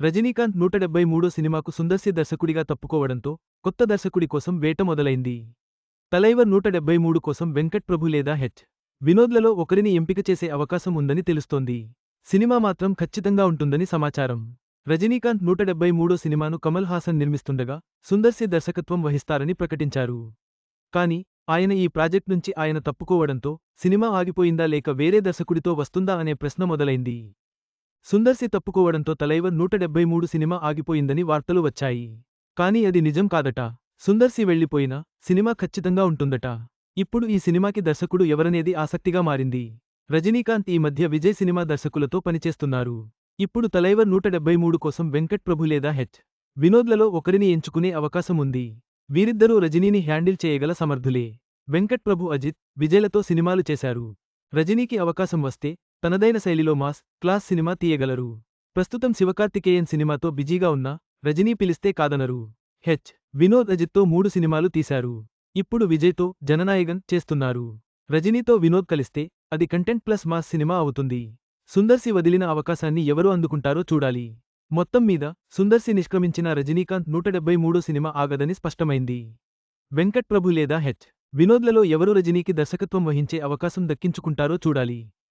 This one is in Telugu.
రజనీకాంత్ నూట డెబ్బై మూడో సినిమాకు సుందర్సి దర్శకుడిగా తప్పుకోవడంతో కొత్త దర్శకుడి కోసం వేట మొదలైంది. తలైవర్ నూట డెబ్బై మూడు కోసం వెంకట్ ప్రభు లేదా హెచ్. వినోద్లలో ఒకరిని ఎంపిక చేసే అవకాశం ఉందని తెలుస్తోంది. సినిమా మాత్రం ఖచ్చితంగా ఉంటుందని సమాచారం. రజనీకాంత్ నూట డెబ్బై మూడో సినిమాను కమల్ హాసన్ నిర్మిస్తుండగా సుందర్సి దర్శకత్వం వహిస్తారని ప్రకటించారు. కాని ఆయన ఈ ప్రాజెక్ట్ నుంచి ఆయన తప్పుకోవడంతో సినిమా ఆగిపోయిందా లేక వేరే దర్శకుడితో వస్తుందా అనే ప్రశ్న మొదలైంది. సుందర్సి తప్పుకోవడంతో తలైవర్ నూట డెబ్బై మూడు సినిమా ఆగిపోయిందని వార్తలు వచ్చాయి. కాని అది నిజం కాదట. సుందర్సి వెళ్ళిపోయినా సినిమా ఖచ్చితంగా ఉంటుందట. ఇప్పుడు ఈ సినిమాకి దర్శకుడు ఎవరనేది ఆసక్తిగా మారింది. రజనీకాంత్ ఈ మధ్య విజయ్ సినిమా దర్శకులతో పనిచేస్తున్నారు. ఇప్పుడు తలైవర్ నూట డెబ్బై మూడు కోసం వెంకట్ ప్రభు లేదా హెచ్. వినోద్లలో ఒకరిని ఎంచుకునే అవకాశం ఉంది. వీరిద్దరూ రజనీని హ్యాండిల్ చేయగల సమర్థులే. వెంకట్ ప్రభు అజిత్ విజయ్లతో సినిమాలు చేశారు. రజనీకి అవకాశం వస్తే తనదైన శైలిలో మాస్ క్లాస్ సినిమా తీయగలరు. ప్రస్తుతం శివకార్తికేయన్ సినిమాతో బిజీగా ఉన్న రజనీ పిలిస్తే కాదనరు. హెచ్. వినోద్ అజిత్తో మూడు సినిమాలు తీశారు. ఇప్పుడు విజయ్తో జననాయగన్ చేస్తున్నారు. రజనీతో వినోద్ కలిస్తే అది కంటెంట్ ప్లస్ మాస్ సినిమా అవుతుంది. సుందర్సి వదిలిన అవకాశాన్ని ఎవరు అందుకుంటారో చూడాలి. మొత్తం మీద సుందర్సి నిష్క్రమించిన రజనీకాంత్ నూట డెబ్బై మూడో సినిమా ఆగదని స్పష్టమైంది. వెంకట్ ప్రభు లేదా హెచ్. వినోద్లలో ఎవరు రజనీకి దర్శకత్వం వహించే అవకాశం దక్కించుకుంటారో చూడాలి.